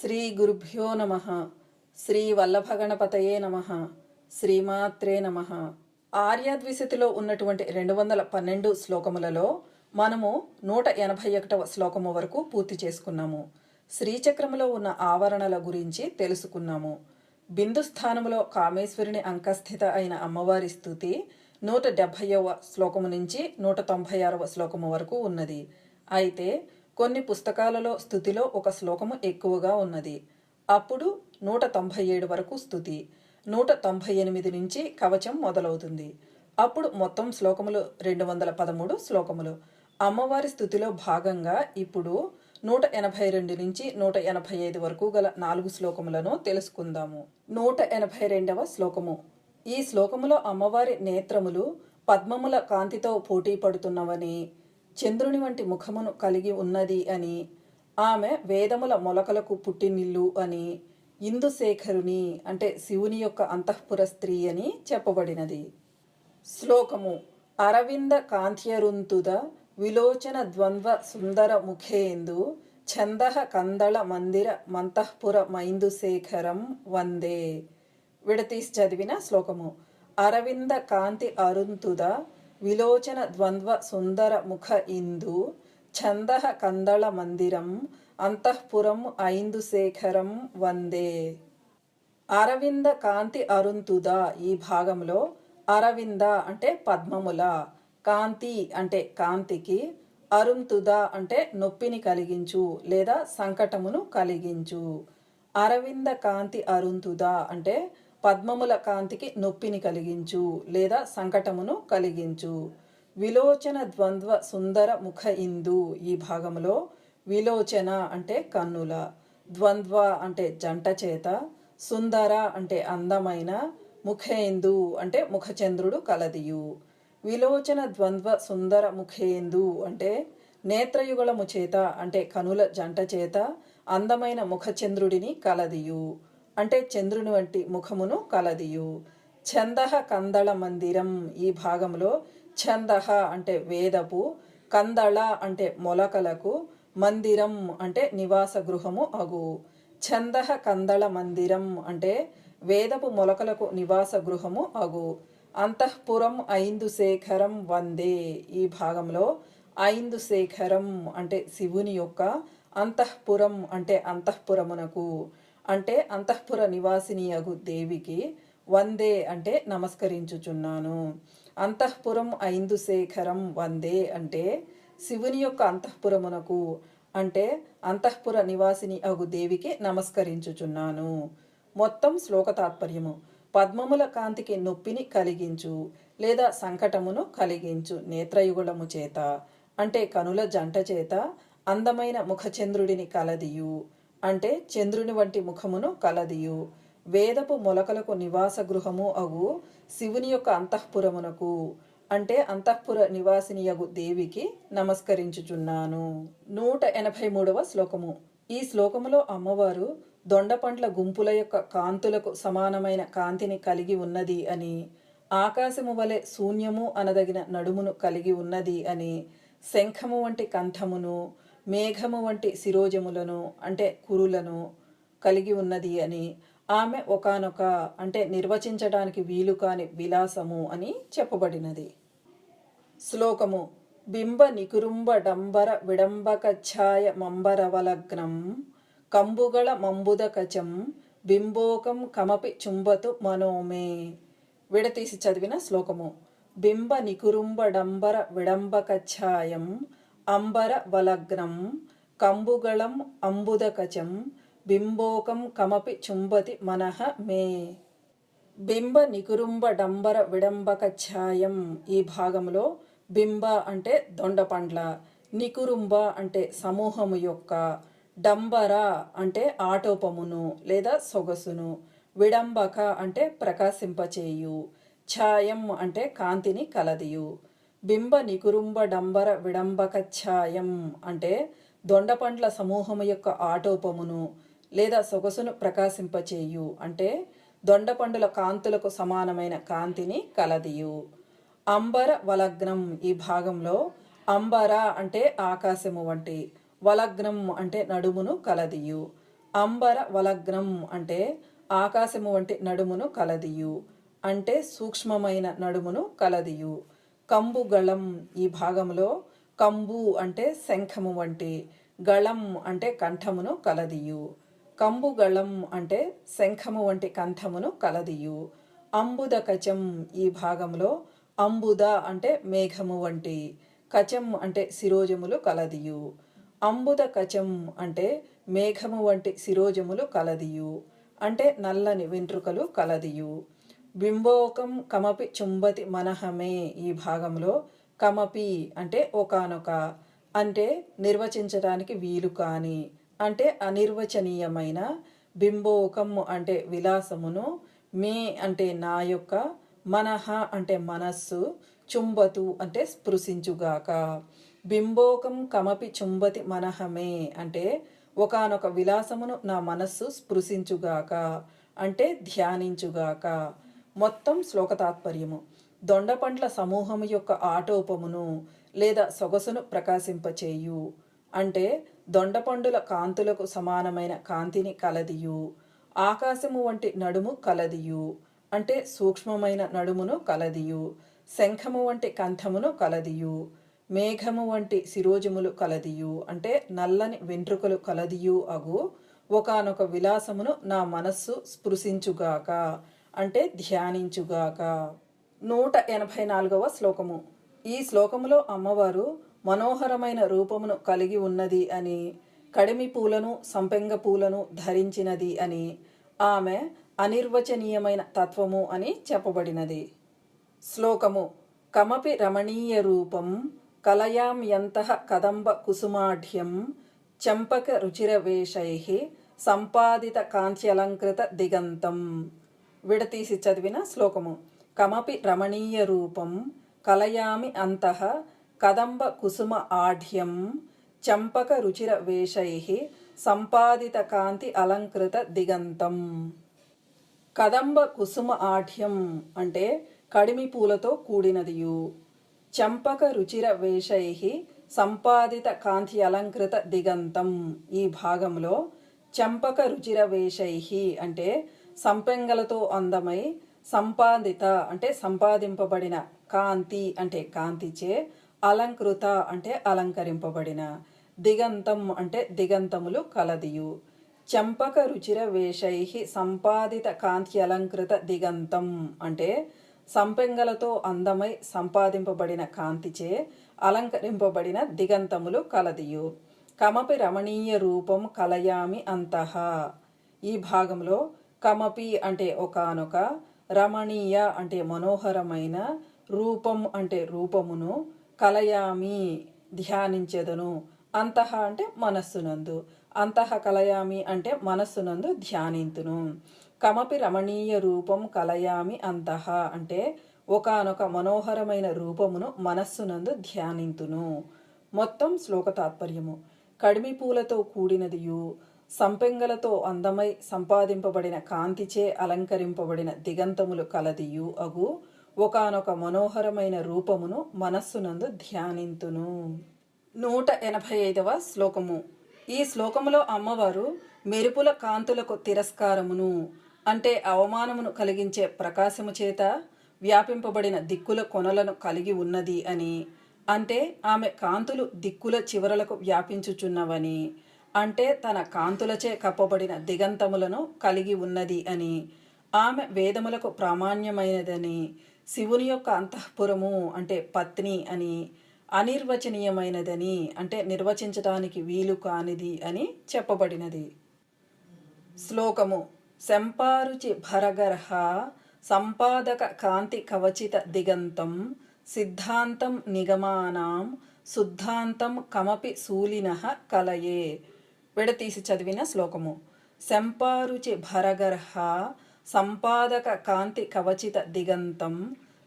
శ్రీ గురుభ్యో నమ. శ్రీ వల్లభగణపతయే నమ. శ్రీమాత్రే నమ. ఆర్యాద్విశతిలో ఉన్నటువంటి రెండు వందల పన్నెండు శ్లోకములలో మనము నూట ఎనభై ఒకటవ శ్లోకము వరకు పూర్తి చేసుకున్నాము. శ్రీచక్రములో ఉన్న ఆవరణల గురించి తెలుసుకున్నాము. బిందు స్థానములో కామేశ్వరుని అంకస్థిత అయిన అమ్మవారి స్థుతి నూట డెబ్భైవ శ్లోకము నుంచి నూట తొంభై ఆరవ శ్లోకము వరకు ఉన్నది. అయితే కొన్ని పుస్తకాలలో స్థుతిలో ఒక శ్లోకము ఎక్కువగా ఉన్నది. అప్పుడు నూట తొంభై ఏడు వరకు స్థుతి నూట తొంభై ఎనిమిది నుంచి కవచం మొదలవుతుంది. అప్పుడు మొత్తం శ్లోకములు రెండు వందల పదమూడు శ్లోకములు. అమ్మవారి స్థుతిలో భాగంగా ఇప్పుడు నూట ఎనభై రెండు నుంచి నూట ఎనభై ఐదు వరకు గల నాలుగు శ్లోకములను తెలుసుకుందాము. నూట ఎనభై రెండవ శ్లోకము. ఈ శ్లోకములో అమ్మవారి నేత్రములు పద్మముల కాంతితో పోటీ పడుతున్నవని చంద్రుని వంటి ముఖమును కలిగి ఉన్నది అని ఆమె వేదముల మొలకలకు పుట్టినిల్లు అని ఇందుశేఖరుని అంటే శివుని యొక్క అంతఃపుర స్త్రీ అని చెప్పబడినది. శ్లోకము అరవింద కాంత్యరుంతుద విలోచన ద్వంద్వ సుందర ముఖేందు ఛంద కందళ మందిర మంతఃపుర మైందుశేఖరం వందే. విడతీసి చదివిన శ్లోకము అరవింద కాంతి అరుంతుద విలోచన ద్వంద్వ సుందర ముఖ ఇందు ఛంద కందళ మందిరం అంతఃపురం ఐందు శేఖరం వందే. అరవింద కాంతి అరుంతుద ఈ భాగంలో అరవింద అంటే పద్మముల కాంతి అంటే కాంతికి అరుంతుద అంటే నొప్పిని కలిగించు లేదా సంకటమును కలిగించు. అరవింద కాంతి అరుంతుద అంటే పద్మముల కాంతికి నొప్పిని కలిగించు లేదా సంకటమును కలిగించు. విలోచన ద్వంద్వ సుందర ముఖ ఇందు ఈ భాగంలో విలోచన అంటే కన్నుల ద్వంద్వ అంటే జంట చేత సుందర అంటే అందమైన ముఖేందు అంటే ముఖచంద్రుడు కలదియు. విలోచన ద్వంద్వ సుందర ముఖేందు అంటే నేత్రయుగళము చేత అంటే కనుల జంట చేత అందమైన ముఖచంద్రుడిని కలదియు. అంటే చంద్రుని వంటి ముఖమును కలదియు. ఛందహ కందళ మందిరం ఈ భాగంలో ఛందహ అంటే వేదపు కందళ అంటే మొలకలకు మందిరం అంటే నివాస గృహము అగు. ఛందహ కందళ మందిరం అంటే వేదపు మొలకలకు నివాస గృహము అగు. అంతఃపురం ఐందు శేఖరం వందే ఈ భాగంలో ఐందు శేఖరం అంటే శివుని యొక్క అంతఃపురం అంటే అంతఃపురమునకు. అంటే అంతఃపుర నివాసిని అగు దేవికి వందే అంటే నమస్కరించుచున్నాను. అంతఃపురం ఐందు శేఖరం వందే అంటే శివుని యొక్క అంతఃపురమునకు అంటే అంతఃపుర నివాసిని అగు దేవికి నమస్కరించుచున్నాను. మొత్తం శ్లోక తాత్పర్యము పద్మముల కాంతికి నొప్పిని కలిగించు లేదా సంకటమును కలిగించు నేత్రయుగుళము చేత అంటే కనుల జంట చేత అందమైన ముఖచంద్రుడిని కలదియు. అంటే చంద్రుని వంటి ముఖమును కలదియు. వేదపు మొలకలకు నివాస గృహము అగు శివుని యొక్క అంతఃపురమునకు. అంటే అంతఃపుర నివాసినియగు దేవికి నమస్కరించుచున్నాను. నూట ఎనభై మూడవ శ్లోకము. ఈ శ్లోకములో అమ్మవారు దొండపండ్ల గుంపుల యొక్క కాంతులకు సమానమైన కాంతిని కలిగి ఉన్నది అని ఆకాశము వలె శూన్యము అనదగిన నడుమును కలిగి ఉన్నది అని శంఖము వంటి కంఠమును మేఘము వంటి శిరోజములను అంటే కురులను కలిగి ఉన్నది అని ఆమె ఒకనొక అంటే నిర్వచించడానికి వీలు కాని విలాసము అని చెప్పబడినది. శ్లోకము బింబ నికురుంబ డంబర విడంబక ఛాయ మంబరవలగ్నం కంబుగళ మంబుద కచం బింబోకం కమపి చుంబతు మనోమే విడతీసి చదివిన శ్లోకము. బింబ నికురుంబ డంబర విడంబక ఛాయం అంబర వలగ్నం కంబుగళం అంబుదకచం బింబోకం కమపి చుంబతి మనః మే. బింబ నికురుంబ డంబర విడంబక ఛాయం ఈ భాగంలో బింబ అంటే దొండపండ్ల నికురుంబ అంటే సమూహము యొక్క డంబర అంటే ఆటోపమును లేదా సొగసును విడంబక అంటే ప్రకాశింపచేయు ఛాయం అంటే కాంతిని కలదియు బింబ నికురుంబ డంబర విడంబక ఛాయం అంటే దొండపండ్ల సమూహము యొక్క ఆటోపమును లేదా సొగసును ప్రకాశింపచేయు అంటే దొండపండుల కాంతులకు సమానమైన కాంతిని కలదియు. అంబర వలగ్నం ఈ భాగంలో అంబర అంటే ఆకాశము వంటి వలగ్నం అంటే నడుమును కలదియు. అంబర వలగ్నం అంటే ఆకాశము వంటి నడుమును కలదియు. అంటే సూక్ష్మమైన నడుమును కలదియు. కంబుగళం ఈ భాగంలో కంబు అంటే శంఖము వంటి గళం అంటే కంఠమును కలదియు. కంబుగళం అంటే శంఖము వంటి కంఠమును కలదియు. అంబుద కచం ఈ భాగంలో అంబుద అంటే మేఘము వంటి కచం అంటే శిరోజములు కలదియు. అంబుద కచం అంటే మేఘము వంటి శిరోజములు కలదియు. అంటే నల్లని వెంట్రుకలు కలదియు. బింబోకం కమపి చుంబతి మనహమే ఈ భాగంలో కమపి అంటే ఒకానొక అంటే నిర్వచించడానికి వీలు కాని అంటే అనిర్వచనీయమైన బింబోకం అంటే విలాసమును మే అంటే నా యొక్క మనహ అంటే మనస్సు చుంబతు అంటే స్పృశించుగాక. బింబోకం కమపి చుంబతి మనహమే అంటే ఒకనొక విలాసమును నా మనస్సు స్పృశించుగాక అంటే ధ్యానించుగాక. మొత్తం శ్లోక తాత్పర్యము. దొండపండ్ల సమూహము యొక్క ఆటోపమును లేదా సొగసును ప్రకాశింపచేయు. అంటే దొండపండుల కాంతులకు సమానమైన కాంతిని కలదియు. ఆకాశము వంటి నడుము కలదియు. అంటే సూక్ష్మమైన నడుమును కలదియు. శంఖము వంటి కంఠమును కలదియు. మేఘము వంటి శిరోజములు కలదియు. అంటే నల్లని వెంట్రుకలు కలదియు అగు. ఒకనొక విలాసమును నా మనస్సు స్పృశించుగాక. అంటే ధ్యానించుగాక. నూట ఎనభై నాలుగవ శ్లోకము. ఈ శ్లోకములో అమ్మవారు మనోహరమైన రూపమును కలిగి ఉన్నది అని కడిమి పూలను సంపెంగ పూలను ధరించినది అని ఆమె అనిర్వచనీయమైన తత్వము అని చెప్పబడినది. శ్లోకము. కమపి రమణీయ రూపం కలయాం యంత కదంబ కుసుమాఢ్యం చంపక రుచిరవేషై సంపాదిత కాంత్యలంకృత దిగంతం. విడతీసి చదివిన శ్లోకము. కమపి రమణీయ రూపం కలయామి అంతః కదంబ కుసుమ ఆఢ్యం చంపక రుచిర వేషై సంపాదిత కాంతి అలంకృత దిగంతం. కదంబ కుసుమ ఆఢ్యం అంటే కడిమి పూలతో కూడినదియు. చంపక రుచిర వేషై సంపాదిత కాంతి అలంకృత దిగంతం. ఈ భాగంలో చంపక రుచిర వేషై అంటే సంపెంగలతో అందమై సంపాదిత అంటే సంపాదింపబడిన కాంతి అంటే కాంతిచే అలంకృత అంటే అలంకరింపబడిన దిగంతం అంటే దిగంతములు కలదియు. చంపక రుచిర వేషై సంపాదిత కాంతి అలంకృత దిగంతం అంటే సంపెంగలతో అందమై సంపాదింపబడిన కాంతిచే అలంకరింపబడిన దిగంతములు కలదియు. కమపి రమణీయ రూపం కలయామి అంతః. ఈ భాగంలో కమపి అంటే ఒకనొక రమణీయ అంటే మనోహరమైన రూపం అంటే రూపమును కలయామి ధ్యానించెదను. అంతః అంటే మనస్సునందు అంతః కలయామి అంటే మనస్సునందు ధ్యానింతును. కమపి రమణీయ రూపం కలయామి అంతః అంటే ఒకనొక మనోహరమైన రూపమును మనస్సునందు ధ్యానింతును. మొత్తం శ్లోక తాత్పర్యము. కడిమి పూలతో కూడినదియు సంపెంగలతో అందమై సంపాదింపబడిన కాంతిచే అలంకరింపబడిన దిగంతములు కలదియు అగు. ఒకనొక మనోహరమైన రూపమును మనస్సునందు ధ్యానింతును. నూట ఎనభై ఐదవ శ్లోకము. ఈ శ్లోకములో అమ్మవారు మెరుపుల కాంతులకు తిరస్కారమును అంటే అవమానమును కలిగించే ప్రకాశము చేత వ్యాపింపబడిన దిక్కుల కొనలను కలిగి ఉన్నది అని అంటే ఆమె కాంతులు దిక్కుల చివరలకు వ్యాపించుచున్నవని అంటే తన కాంతులచే కప్పబడిన దిగంతములను కలిగి ఉన్నది అని. ఆమె వేదములకు ప్రామాణ్యమైనదని శివుని యొక్క అంతఃపురము అంటే పత్ని అని అనిర్వచనీయమైనదని అంటే నిర్వచించటానికి వీలు కానిది అని చెప్పబడినది. శ్లోకము శంపారుచి భరగర్హ సంపాదక కాంతి కవచిత దిగంతం సిద్ధాంతం నిగమానాం శుద్ధాంతం కమపి శూలిన కలయే. విడతీసి చదివిన శ్లోకము. శంపారుచి భరగర్హ సంపాదక కాంతి కవచిత దిగంతం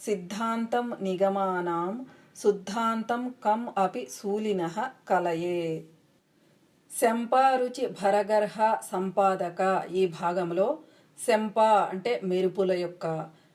సిద్ధాంతం నిగమానాం శుద్ధాంతం కం అపి శూలిన కలయే. శంపారుచి భరగర్హ సంపాదక ఈ భాగంలో శంప అంటే మెరుపుల యొక్క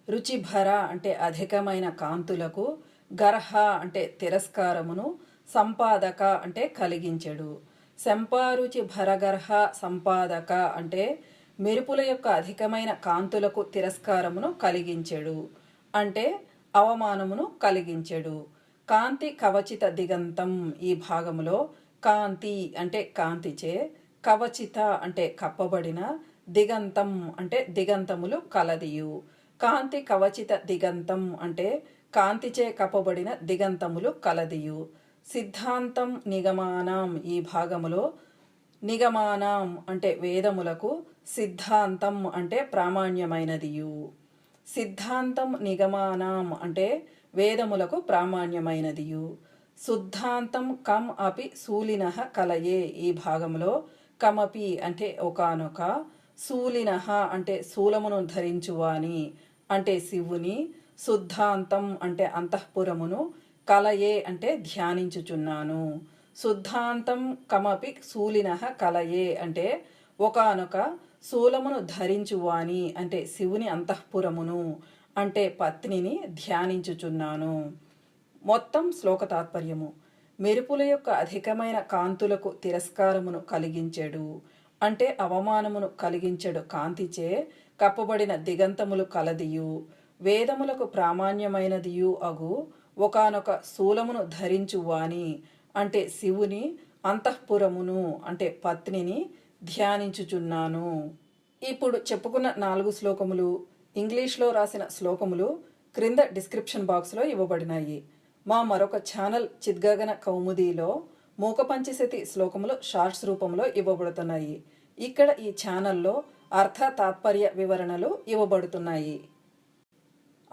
రుచిభర అంటే అధికమైన కాంతులకు గర్హ అంటే తిరస్కారమును సంపాదక అంటే కలిగించడు. శంపారుచి భరగర్హ సంపాదక అంటే మెరుపుల యొక్క అధికమైన కాంతులకు తిరస్కారమును కలిగించెడు. అంటే అవమానమును కలిగించెడు. కాంతి కవచిత దిగంతం ఈ భాగములో. కాంతి అంటే కాంతిచే కవచిత అంటే కప్పబడిన దిగంతం అంటే దిగంతములు కలదియు. కాంతి కవచిత దిగంతం అంటే కాంతిచే కప్పబడిన దిగంతములు కలదియు. సిద్ధాంతం నిగమానం ఈ భాగములో నిగమానం అంటే వేదములకు సిద్ధాంతం అంటే ప్రామాణ్యమైనదియు. సిద్ధాంతం నిగమానం అంటే వేదములకు ప్రామాణ్యమైనదియు. శుద్ధాంతం కమ్ అపి శూలిన కలయే ఈ భాగంలో కమపి అంటే ఒకనొక శూలిన అంటే శూలమును ధరించువాని అంటే శివుని శుద్ధాంతం అంటే అంతఃపురమును కలయే అంటే ధ్యానించుచున్నాను. శుద్ధాంతం కమపి శూలిన కలయే అంటే ఒకనొక శూలమును ధరించువాని అంటే శివుని అంతఃపురమును అంటే పత్నిని ధ్యానించుచున్నాను. మొత్తం శ్లోక తాత్పర్యము మెరుపుల యొక్క అధికమైన కాంతులకు తిరస్కారమును కలిగించెడు అంటే అవమానమును కలిగించెడు కాంతిచే కప్పబడిన దిగంతములు కలదియు. వేదములకు ప్రామాణ్యమైనదియు అగు ఒకనొక శూలమును ధరించువాని. అంటే శివుని అంతఃపురమును అంటే పత్నిని ధ్యానించుచున్నాను. ఇప్పుడు చెప్పుకున్న నాలుగు శ్లోకములు ఇంగ్లీష్లో రాసిన శ్లోకములు క్రింద డిస్క్రిప్షన్ బాక్స్లో ఇవ్వబడినాయి. మా మరొక ఛానల్ చిద్గగన కౌముదీలో మూకపంచశతి శ్లోకములు షార్ట్స్ రూపంలో ఇవ్వబడుతున్నాయి. ఇక్కడ ఈ ఛానల్లో అర్థ తాత్పర్య వివరణలు ఇవ్వబడుతున్నాయి.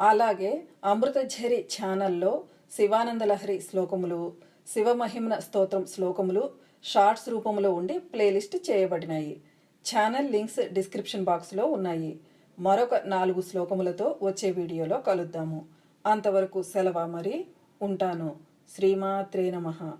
అలాగే అమృతఝరి ఛానల్లో శివానందలహరి శ్లోకములు శివమహిమన స్తోత్రం శ్లోకములు షార్ట్స్ రూపంలో ఉండి ప్లేలిస్ట్ చేయబడినాయి. ఛానల్ లింక్స్ డిస్క్రిప్షన్ బాక్స్లో ఉన్నాయి. మరొక నాలుగు శ్లోకములతో వచ్చే వీడియోలో కలుద్దాము. అంతవరకు సెలవు మరి? ఉంటాను. శ్రీమాత్రే నమః.